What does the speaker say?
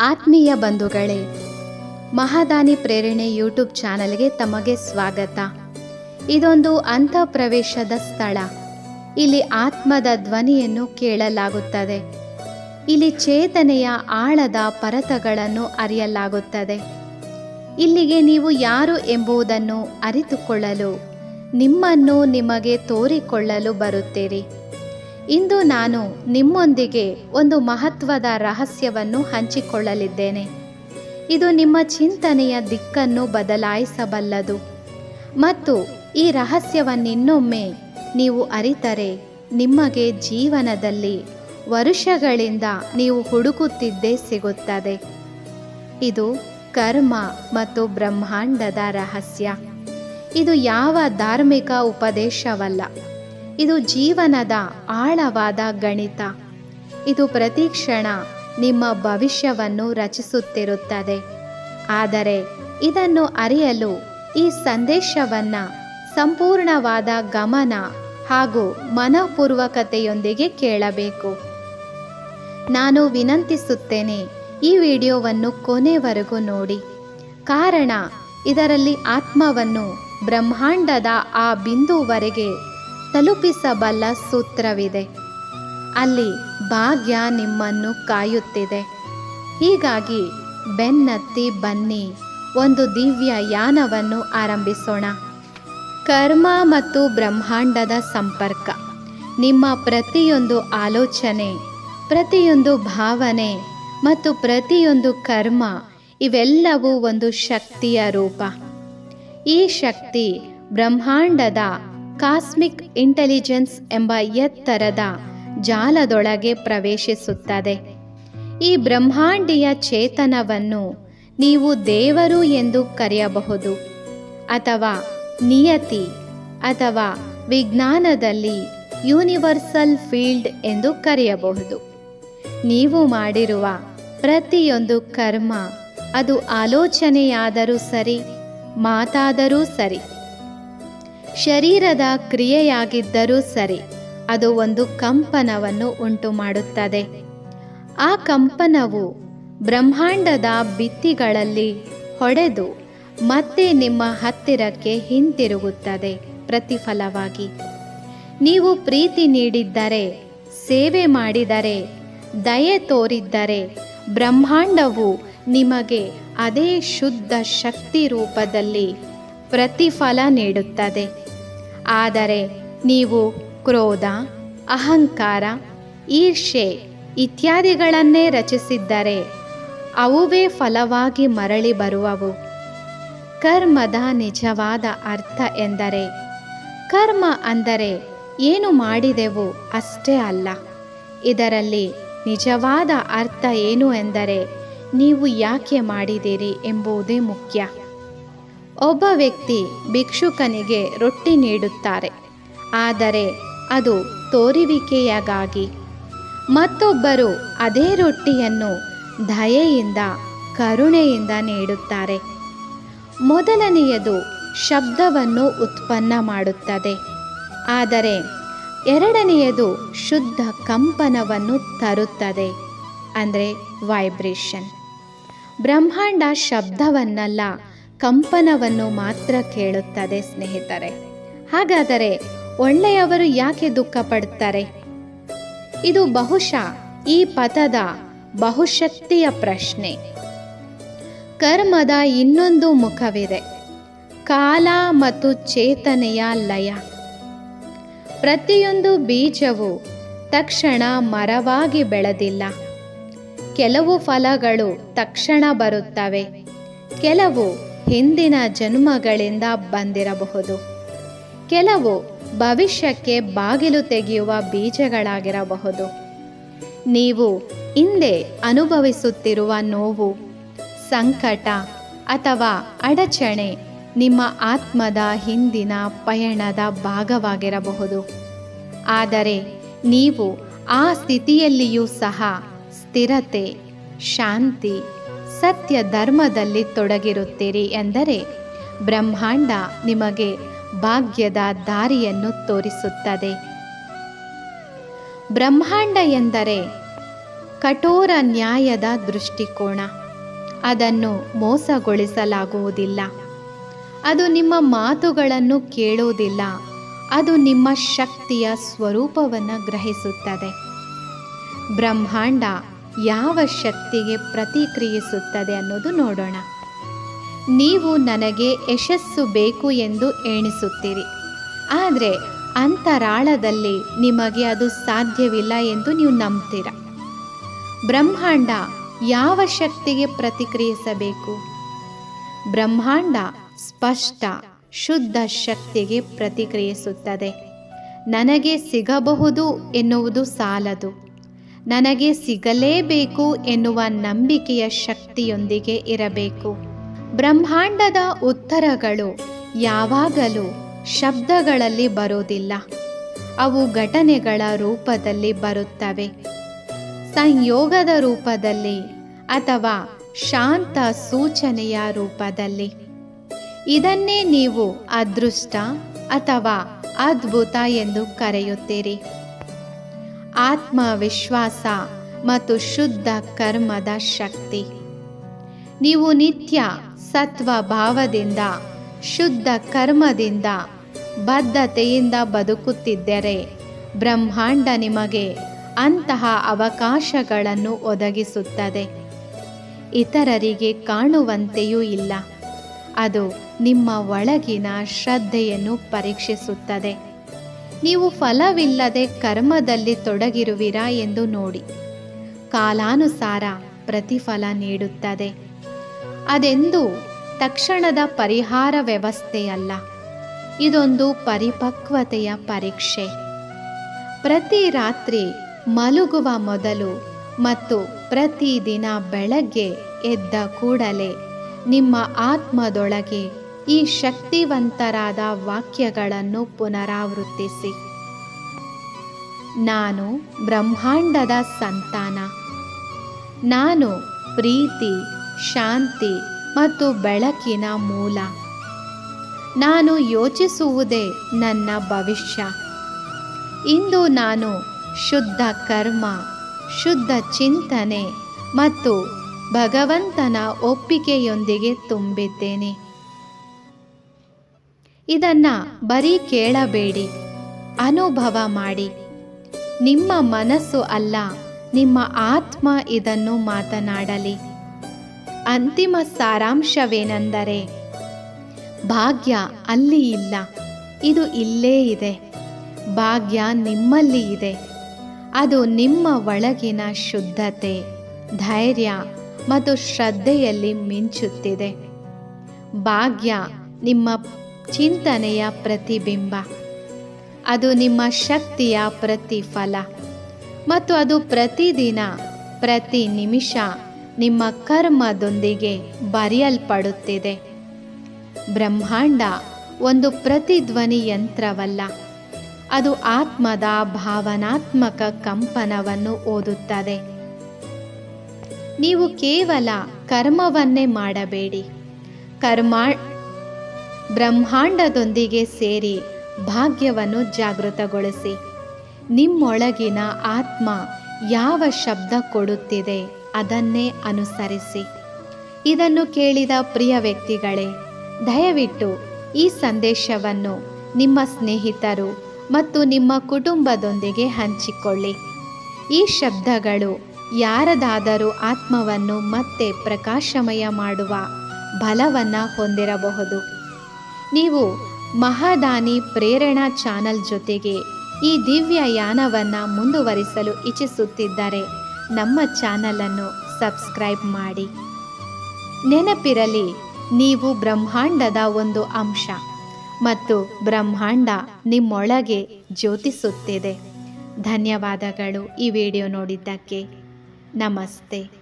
ಆತ್ಮೀಯ ಬಂಧುಗಳೇ, ಮಹಾದಾನಿ ಪ್ರೇರಣೆ ಯೂಟ್ಯೂಬ್ ಚಾನಲ್ಗೆ ತಮಗೆ ಸ್ವಾಗತ. ಇದೊಂದು ಅಂತಃಪ್ರವೇಶದ ಸ್ಥಳ. ಇಲ್ಲಿ ಆತ್ಮದ ಧ್ವನಿಯನ್ನು ಕೇಳಲಾಗುತ್ತದೆ. ಇಲ್ಲಿ ಚೇತನೆಯ ಆಳದ ಪರತಗಳನ್ನು ಅರಿಯಲಾಗುತ್ತದೆ. ಇಲ್ಲಿಗೆ ನೀವು ಯಾರು ಎಂಬುದನ್ನು ಅರಿತುಕೊಳ್ಳಲು, ನಿಮ್ಮನ್ನು ನಿಮಗೆ ತೋರಿಕೊಳ್ಳಲು ಬರುತ್ತೀರಿ. ಇಂದು ನಾನು ನಿಮ್ಮೊಂದಿಗೆ ಒಂದು ಮಹತ್ವದ ರಹಸ್ಯವನ್ನು ಹಂಚಿಕೊಳ್ಳಲಿದ್ದೇನೆ. ಇದು ನಿಮ್ಮ ಚಿಂತನೆಯ ದಿಕ್ಕನ್ನು ಬದಲಾಯಿಸಬಲ್ಲದು. ಮತ್ತು ಈ ರಹಸ್ಯವನ್ನಿನ್ನೊಮ್ಮೆ ನೀವು ಅರಿತರೆ, ನಿಮಗೆ ಜೀವನದಲ್ಲಿ ವರುಷಗಳಿಂದ ನೀವು ಹುಡುಕುತ್ತಿದ್ದೇ ಸಿಗುತ್ತದೆ. ಇದು ಕರ್ಮ ಮತ್ತು ಬ್ರಹ್ಮಾಂಡದ ರಹಸ್ಯ. ಇದು ಯಾವ ಧಾರ್ಮಿಕ ಉಪದೇಶವಲ್ಲ. ಇದು ಜೀವನದ ಆಳವಾದ ಗಣಿತ. ಇದು ಪ್ರತಿ ಕ್ಷಣ ನಿಮ್ಮ ಭವಿಷ್ಯವನ್ನು ರಚಿಸುತ್ತಿರುತ್ತದೆ. ಆದರೆ ಇದನ್ನು ಅರಿಯಲು ಈ ಸಂದೇಶವನ್ನು ಸಂಪೂರ್ಣವಾದ ಗಮನ ಹಾಗೂ ಮನಪೂರ್ವಕತೆಯೊಂದಿಗೆ ಕೇಳಬೇಕು. ನಾನು ವಿನಂತಿಸುತ್ತೇನೆ ಈ ವಿಡಿಯೋವನ್ನು ಕೊನೆವರೆಗೂ ನೋಡಿ. ಕಾರಣ ಇದರಲ್ಲಿ ಆತ್ಮವನ್ನು ಬ್ರಹ್ಮಾಂಡದ ಆ ಬಿಂದುವರೆಗೆ ತಲುಪಿಸಬಲ್ಲ ಸೂತ್ರವಿದೆ. ಅಲ್ಲಿ ಭಾಗ್ಯ ನಿಮ್ಮನ್ನು ಕಾಯುತ್ತಿದೆ. ಹೀಗಾಗಿ ಬೆನ್ನತ್ತಿ ಬನ್ನಿ, ಒಂದು ದಿವ್ಯ ಯಾನವನ್ನು ಆರಂಭಿಸೋಣ. ಕರ್ಮ ಮತ್ತು ಬ್ರಹ್ಮಾಂಡದ ಸಂಪರ್ಕ. ನಿಮ್ಮ ಪ್ರತಿಯೊಂದು ಆಲೋಚನೆ, ಪ್ರತಿಯೊಂದು ಭಾವನೆ ಮತ್ತು ಪ್ರತಿಯೊಂದು ಕರ್ಮ, ಇವೆಲ್ಲವೂ ಒಂದು ಶಕ್ತಿಯ ರೂಪ. ಈ ಶಕ್ತಿ ಬ್ರಹ್ಮಾಂಡದ ಕಾಸ್ಮಿಕ್ ಇಂಟೆಲಿಜೆನ್ಸ್ ಎಂಬ ಎತ್ತರದ ಜಾಲದೊಳಗೆ ಪ್ರವೇಶಿಸುತ್ತದೆ. ಈ ಬ್ರಹ್ಮಾಂಡೀಯ ಚೇತನವನ್ನು ನೀವು ದೇವರು ಎಂದು ಕರೆಯಬಹುದು. ಅಥವಾ ನಿಯತಿ ಅಥವಾ ವಿಜ್ಞಾನದಲ್ಲಿ ಯೂನಿವರ್ಸಲ್ ಫೀಲ್ಡ್ ಎಂದು ಕರೆಯಬಹುದು. ನೀವು ಮಾಡಿರುವ ಪ್ರತಿಯೊಂದು ಕರ್ಮ ಅದು ಆಲೋಚನೆಯಾದರೂ ಸರಿ, ಮಾತಾದರೂ ಸರಿ. ಶರೀರದ ಕ್ರಿಯೆಯಾಗಿದ್ದರೂ ಸರಿ, ಅದು ಒಂದು ಕಂಪನವನ್ನು ಉಂಟು ಮಾಡುತ್ತದೆ ಆ ಕಂಪನವು ಬ್ರಹ್ಮಾಂಡದ ಭಿತ್ತಿಗಳಲ್ಲಿ ಹೊಡೆದು ಮತ್ತೆ ನಿಮ್ಮ ಹತ್ತಿರಕ್ಕೆ ಹಿಂತಿರುಗುತ್ತದೆ ಪ್ರತಿಫಲವಾಗಿ. ನೀವು ಪ್ರೀತಿ ನೀಡಿದ್ದರೆ, ಸೇವೆ ಮಾಡಿದರೆ, ದಯೆ ತೋರಿದ್ದರೆ, ಬ್ರಹ್ಮಾಂಡವು ನಿಮಗೆ ಅದೇ ಶುದ್ಧ ಶಕ್ತಿ ರೂಪದಲ್ಲಿ ಪ್ರತಿಫಲ ನೀಡುತ್ತದೆ. ಆದರೆ ನೀವು ಕ್ರೋಧ, ಅಹಂಕಾರ ಈರ್ಷೆ ಇತ್ಯಾದಿಗಳನ್ನೇ ರಚಿಸಿದ್ದರೆ ಅವುವೇ ಫಲವಾಗಿ ಮರಳಿ ಬರುವವು. ಕರ್ಮದ ನಿಜವಾದ ಅರ್ಥ ಎಂದರೆ ಕರ್ಮ ಅಂದರೆ ಏನು ಮಾಡಿದೆವು ಅಷ್ಟೇ ಅಲ್ಲ. ಇದರಲ್ಲಿ ನಿಜವಾದ ಅರ್ಥ ಏನು ಎಂದರೆ ನೀವು ಯಾಕೆ ಮಾಡಿದಿರಿ ಎಂಬುದೇ ಮುಖ್ಯ. ಒಬ್ಬ ವ್ಯಕ್ತಿ ಭಿಕ್ಷುಕನಿಗೆ ರೊಟ್ಟಿ ನೀಡುತ್ತಾರೆ. ಆದರೆ ಅದು ತೋರಿವಿಕೆಯಾಗಿ ಮತ್ತೊಬ್ಬರು ಅದೇ ರೊಟ್ಟಿಯನ್ನು ದಯೆಯಿಂದ, ಕರುಣೆಯಿಂದ ನೀಡುತ್ತಾರೆ. ಮೊದಲನೆಯದು ಶಬ್ದವನ್ನು ಉತ್ಪನ್ನ ಮಾಡುತ್ತದೆ. ಆದರೆ ಎರಡನೆಯದು ಶುದ್ಧ ಕಂಪನವನ್ನು ತರುತ್ತದೆ. ಅಂದರೆ ವೈಬ್ರೇಷನ್ ಬ್ರಹ್ಮಾಂಡ ಶಬ್ದವನ್ನಲ್ಲ ಕಂಪನವನ್ನು ಮಾತ್ರ ಕೇಳುತ್ತದೆ ಸ್ನೇಹಿತರೆ. ಹಾಗಾದರೆ ಒಳ್ಳೆಯವರು ಯಾಕೆ ದುಃಖ ಪಡುತ್ತಾರೆ ಇದು ಬಹುಶಃ ಈ ಪದದ ಬಹುಶಕ್ತಿಯ ಪ್ರಶ್ನೆ. ಕರ್ಮದ ಇನ್ನೊಂದು ಮುಖವಿದೆ. ಕಾಲ ಮತ್ತು ಚೇತನೆಯ ಲಯ. ಪ್ರತಿಯೊಂದು ಬೀಜವು ತಕ್ಷಣ ಮರವಾಗಿ ಬೆಳೆದಿಲ್ಲ. ಕೆಲವು ಫಲಗಳು ತಕ್ಷಣ ಬರುತ್ತವೆ. ಕೆಲವು ಹಿಂದಿನ ಜನ್ಮಗಳಿಂದ ಬಂದಿರಬಹುದು. ಕೆಲವು ಭವಿಷ್ಯಕ್ಕೆ ಬಾಗಿಲು ತೆಗೆಯುವ ಬೀಜಗಳಾಗಿರಬಹುದು. ನೀವು ಹಿಂದೆ ಅನುಭವಿಸುತ್ತಿರುವ ನೋವು, ಸಂಕಟ ಅಥವಾ ಅಡಚಣೆ ನಿಮ್ಮ ಆತ್ಮದ ಹಿಂದಿನ ಪಯಣದ ಭಾಗವಾಗಿರಬಹುದು. ಆದರೆ ನೀವು ಆ ಸ್ಥಿತಿಯಲ್ಲಿಯೂ ಸಹ ಸ್ಥಿರತೆ, ಶಾಂತಿ ಸತ್ಯ ಧರ್ಮದಲ್ಲಿ ತೊಡಗಿರುತ್ತೀರಿ ಎಂದರೆ ಬ್ರಹ್ಮಾಂಡ ನಿಮಗೆ ಭಾಗ್ಯದ ದಾರಿಯನ್ನು ತೋರಿಸುತ್ತದೆ. ಬ್ರಹ್ಮಾಂಡ ಎಂದರೆ ಕಠೋರ ನ್ಯಾಯದ ದೃಷ್ಟಿಕೋನ. ಅದನ್ನು ಮೋಸಗೊಳಿಸಲಾಗುವುದಿಲ್ಲ. ಅದು ನಿಮ್ಮ ಮಾತುಗಳನ್ನು ಕೇಳುವುದಿಲ್ಲ. ಅದು ನಿಮ್ಮ ಶಕ್ತಿಯ ಸ್ವರೂಪವನ್ನು ಗ್ರಹಿಸುತ್ತದೆ. ಬ್ರಹ್ಮಾಂಡ ಯಾವ ಶಕ್ತಿಗೆ ಪ್ರತಿಕ್ರಿಯಿಸುತ್ತದೆ ಅನ್ನೋದು ನೋಡೋಣ. ನೀವು ನನಗೆ ಯಶಸ್ಸು ಬೇಕು ಎಂದು ಎಣಿಸುತ್ತೀರಿ. ಆದರೆ ಅಂತರಾಳದಲ್ಲಿ ನಿಮಗೆ ಅದು ಸಾಧ್ಯವಿಲ್ಲ ಎಂದು ನೀವು ನಂಬ್ತೀರ? ಬ್ರಹ್ಮಾಂಡ ಯಾವ ಶಕ್ತಿಗೆ ಪ್ರತಿಕ್ರಿಯಿಸಬೇಕು? ಬ್ರಹ್ಮಾಂಡ ಸ್ಪಷ್ಟ, ಶುದ್ಧ ಶಕ್ತಿಗೆ ಪ್ರತಿಕ್ರಿಯಿಸುತ್ತದೆ. ನನಗೆ ಸಿಗಬಹುದು ಎನ್ನುವುದು ಸಾಲದು. ನನಗೆ ಸಿಗಲೇಬೇಕು ಎನ್ನುವ ನಂಬಿಕೆಯ ಶಕ್ತಿಯೊಂದಿಗೆ ಇರಬೇಕು. ಬ್ರಹ್ಮಾಂಡದ ಉತ್ತರಗಳು ಯಾವಾಗಲೂ ಶಬ್ದಗಳಲ್ಲಿ ಬರೋದಿಲ್ಲ. ಅವು ಘಟನೆಗಳ ರೂಪದಲ್ಲಿ ಬರುತ್ತವೆ. ಸಂಯೋಗದ ರೂಪದಲ್ಲಿ ಅಥವಾ ಶಾಂತ ಸೂಚನೆಯ ರೂಪದಲ್ಲಿ. ಇದನ್ನೇ ನೀವು ಅದೃಷ್ಟ ಅಥವಾ ಅದ್ಭುತ ಎಂದು ಕರೆಯುತ್ತೀರಿ. ಆತ್ಮವಿಶ್ವಾಸ ಮತ್ತು ಶುದ್ಧ ಕರ್ಮದ ಶಕ್ತಿ. ನೀವು ನಿತ್ಯ ಸತ್ವ ಭಾವದಿಂದ ಶುದ್ಧ ಕರ್ಮದಿಂದ ಬದ್ಧತೆಯಿಂದ ಬದುಕುತ್ತಿದ್ದರೆ ಬ್ರಹ್ಮಾಂಡ ನಿಮಗೆ ಅಂತಹ ಅವಕಾಶಗಳನ್ನು ಒದಗಿಸುತ್ತದೆ. ಇತರರಿಗೆ ಕಾಣುವಂತೆಯೂ ಇಲ್ಲ. ಅದು ನಿಮ್ಮ ಒಳಗಿನ ಶ್ರದ್ಧೆಯನ್ನು ಪರೀಕ್ಷಿಸುತ್ತದೆ. ನೀವು ಫಲವಿಲ್ಲದೆ ಕರ್ಮದಲ್ಲಿ ತೊಡಗಿರುವಿರಾ ಎಂದು ನೋಡಿ. ಕಾಲಾನುಸಾರ ಪ್ರತಿಫಲ ನೀಡುತ್ತದೆ. ಅದೆಂದು ತಕ್ಷಣದ ಪರಿಹಾರ ವ್ಯವಸ್ಥೆಯಲ್ಲ. ಇದೊಂದು ಪರಿಪಕ್ವತೆಯ ಪರೀಕ್ಷೆ. ಪ್ರತಿ ರಾತ್ರಿ ಮಲಗುವ ಮೊದಲು ಮತ್ತು ಪ್ರತಿದಿನ ಬೆಳಗ್ಗೆ ಎದ್ದ ಕೂಡಲೇ ನಿಮ್ಮ ಆತ್ಮದೊಳಗೆ ಈ ಶಕ್ತಿವಂತರಾದ ವಾಕ್ಯಗಳನ್ನು ಪುನರಾವೃತ್ತಿಸಿ. ನಾನು ಬ್ರಹ್ಮಾಂಡದ ಸಂತಾನ. ನಾನು ಪ್ರೀತಿ, ಶಾಂತಿ ಮತ್ತು ಬೆಳಕಿನ ಮೂಲ. ನಾನು ಯೋಚಿಸುವುದೇ ನನ್ನ ಭವಿಷ್ಯ. ಇಂದು ನಾನು ಶುದ್ಧ ಕರ್ಮ, ಶುದ್ಧ ಚಿಂತನೆ ಮತ್ತು ಭಗವಂತನ ಒಪ್ಪಿಗೆಯೊಂದಿಗೆ ತುಂಬಿದ್ದೇನೆ. ಇದನ್ನ ಬರೀ ಕೇಳಬೇಡಿ. ಅನುಭವ ಮಾಡಿ. ನಿಮ್ಮ ಮನಸ್ಸು ಅಲ್ಲ, ನಿಮ್ಮ ಆತ್ಮ ಇದನ್ನು ಮಾತನಾಡಲಿ. ಅಂತಿಮ ಸಾರಾಂಶವೇನೆಂದರೆ, ಭಾಗ್ಯ ಅಲ್ಲಿ ಇಲ್ಲ, ಇದು ಇಲ್ಲೇ ಇದೆ. ಭಾಗ್ಯ ನಿಮ್ಮಲ್ಲಿ ಇದೆ, ಅದು ನಿಮ್ಮ ಒಳಗಿನ ಶುದ್ಧತೆ, ಧೈರ್ಯ ಮತ್ತು ಶ್ರದ್ಧೆಯಲ್ಲಿ ಮಿಂಚುತ್ತಿದೆ. ಭಾಗ್ಯ ನಿಮ್ಮ ಚಿಂತನೆಯ ಪ್ರತಿಬಿಂಬ. ಅದು ನಿಮ್ಮ ಶಕ್ತಿಯ ಪ್ರತಿಫಲ. ಮತ್ತು ಅದು ಪ್ರತಿದಿನ, ಪ್ರತಿ ನಿಮಿಷ ನಿಮ್ಮ ಕರ್ಮದೊಂದಿಗೆ ಬರೆಯಲ್ಪಡುತ್ತಿದೆ. ಬ್ರಹ್ಮಾಂಡ ಒಂದು ಪ್ರತಿಧ್ವನಿ ಯಂತ್ರವಲ್ಲ. ಅದು ಆತ್ಮದ ಭಾವನಾತ್ಮಕ ಕಂಪನವನ್ನು ಓದುತ್ತದೆ. ನೀವು ಕೇವಲ ಕರ್ಮವನ್ನೇ ಮಾಡಬೇಡಿ. ಕರ್ಮ ಬ್ರಹ್ಮಾಂಡದೊಂದಿಗೆ ಸೇರಿ ಭಾಗ್ಯವನ್ನು ಜಾಗೃತಗೊಳಿಸಿ. ನಿಮ್ಮೊಳಗಿನ ಆತ್ಮ ಯಾವ ಶಬ್ದ ಕೊಡುತ್ತಿದೆ ಅದನ್ನೇ ಅನುಸರಿಸಿ. ಇದನ್ನು ಕೇಳಿದ ಪ್ರಿಯ ವ್ಯಕ್ತಿಗಳೇ, ದಯವಿಟ್ಟು ಈ ಸಂದೇಶವನ್ನು ನಿಮ್ಮ ಸ್ನೇಹಿತರು ಮತ್ತು ನಿಮ್ಮ ಕುಟುಂಬದೊಂದಿಗೆ ಹಂಚಿಕೊಳ್ಳಿ. ಈ ಶಬ್ದಗಳು ಯಾರದಾದರೂ ಆತ್ಮವನ್ನು ಮತ್ತೆ ಪ್ರಕಾಶಮಯ ಮಾಡುವ ಬಲವನ್ನು ಹೊಂದಿರಬಹುದು. ನೀವು ಮಹಾದಾನಿ ಪ್ರೇರಣಾ ಚಾನಲ್ ಜೊತೆಗೆ ಈ ದಿವ್ಯ ಯಾನವನ್ನು ಮುಂದುವರಿಸಲು ಇಚ್ಛಿಸುತ್ತಿದ್ದರೆ ನಮ್ಮ ಚಾನಲನ್ನು ಸಬ್ಸ್ಕ್ರೈಬ್ ಮಾಡಿ. ನೆನಪಿರಲಿ, ನೀವು ಬ್ರಹ್ಮಾಂಡದ ಒಂದು ಅಂಶ ಮತ್ತು ಬ್ರಹ್ಮಾಂಡ ನಿಮ್ಮೊಳಗೆ ಜ್ಯೋತಿಸುತ್ತಿದೆ. ಧನ್ಯವಾದಗಳು ಈ ವಿಡಿಯೋ ನೋಡಿದ್ದಕ್ಕೆ. ನಮಸ್ತೆ.